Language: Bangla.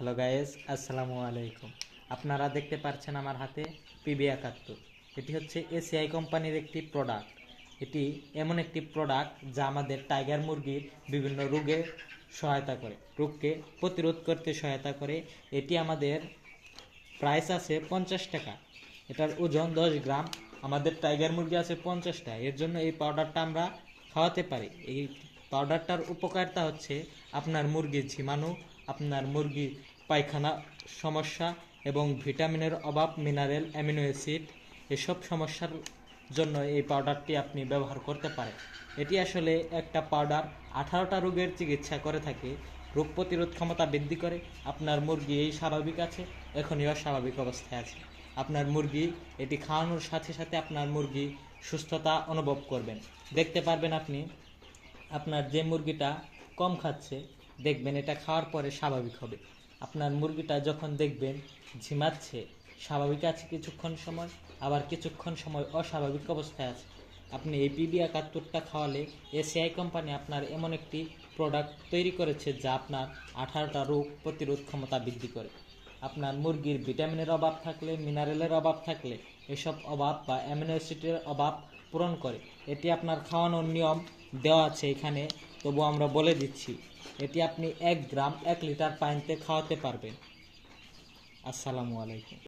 হ্যালো গায়েস আসসালামু আলাইকুম আপনারা দেখতে পাচ্ছেন আমার হাতে পিবি একাত্তর। এটি হচ্ছে এসিআই কোম্পানির একটি প্রোডাক্ট এটি এমন একটি প্রোডাক্ট যা আমাদের টাইগার মুরগির বিভিন্ন রোগে সহায়তা করে। রোগকে প্রতিরোধ করতে সহায়তা করে। এটি আমাদের প্রাইস আছে পঞ্চাশ টাকা। এটার ওজন দশ গ্রাম। আমাদের টাইগার মুরগি আছে পঞ্চাশটা এর জন্য এই পাউডারটা আমরা খাওয়াতে পারি। এই পাউডারটার উপকারিতা হচ্ছে আপনার মুরগির ঝিমানো আপনার মুরগির পায়খানা সমস্যা এবং ভিটামিনের অভাব, মিনারেল, অ্যামিনো অ্যাসিড এসব সমস্যার জন্য এই পাউডারটি আপনি ব্যবহার করতে পারেন। এটি আসলে একটা পাউডার আঠারোটা রোগের চিকিৎসা করে থাকে, রোগ প্রতিরোধ ক্ষমতা বৃদ্ধি করে, আপনার মুরগি এই স্বাভাবিক আছে, এখনই অস্বাভাবিক অবস্থায় আছে। আপনার মুরগি এটি খাওয়ানোর সাথে সাথে আপনার মুরগি সুস্থতা অনুভব করবেন। দেখতে পারবেন আপনি, আপনার যে মুরগিটা কম খাচ্ছে দেখবেন, এটা খাওয়ার পরে স্বাভাবিক হবে। আপনার মুরগিটা যখন দেখবেন ঝিমাচ্ছে, স্বাভাবিক আছে কিছুক্ষণ সময়, আবার কিছুক্ষণ সময় অস্বাভাবিক অবস্থায় আছে। আপনি এই পিবি একাত্তরটা খাওয়ালে এসিআই কোম্পানি আপনার এমন একটি প্রোডাক্ট তৈরি করেছে যা আপনার আঠারোটা রোগ প্রতিরোধ ক্ষমতা বৃদ্ধি করে। আপনার মুরগির ভিটামিনের অভাব থাকলে মিনারেলের অভাব থাকলে, এসব অভাব বা অ্যামিনো অ্যাসিডের অভাব পূরণ করে। এটি আপনার খাওয়ানোর নিয়ম দেওয়া আছে এখানে। তবু আমরা বলে দিচ্ছি, এটি আপনি এক গ্রাম এক লিটার পানিতে খাওয়াতে পারবেন। আসসালামু আলাইকুম।